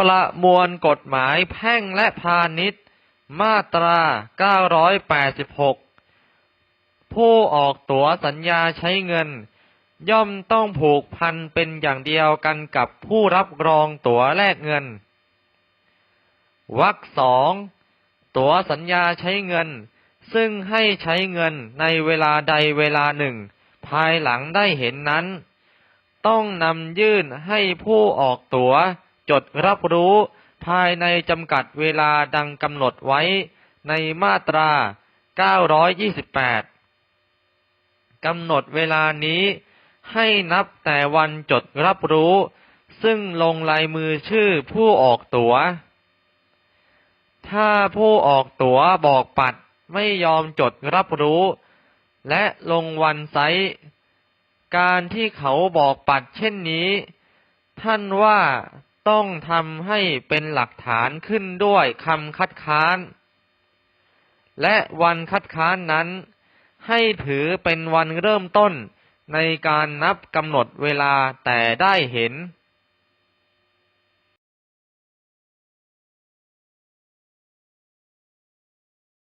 ประมวลกฎหมายแพ่งและพาณิชย์ มาตรา 986 ผู้ออกตั๋วสัญญาใช้เงิน ย่อมต้องผูกพันเป็นอย่างเดียวกันกับผู้รับรองตั๋วแลกเงิน วรรคสองตั๋วสัญญาใช้เงิน ซึ่งให้ใช้เงินในเวลาใดเวลาหนึ่ง ภายหลังได้เห็นนั้น ต้องนำยื่นให้ผู้ออกตั๋ว จดรับรู้ภายในจำกัดเวลาดังกำหนดไว้ในมาตรา 928 กำหนดเวลานี้ให้นับแต่วันจดรับรู้ ซึ่งลงลายมือชื่อผู้ออกตั๋ว ถ้าผู้ออกตั๋วบอกปัดไม่ยอมจดรับรู้ และลงวันไซการที่เขาบอกปัดเช่นนี้ ท่านว่า ต้องทำให้เป็นหลักฐานขึ้นด้วยคำคัดค้าน และวันคัดค้านนั้น ให้ถือเป็นวันเริ่มต้นในการนับกำหนดเวลาแต่ได้เห็น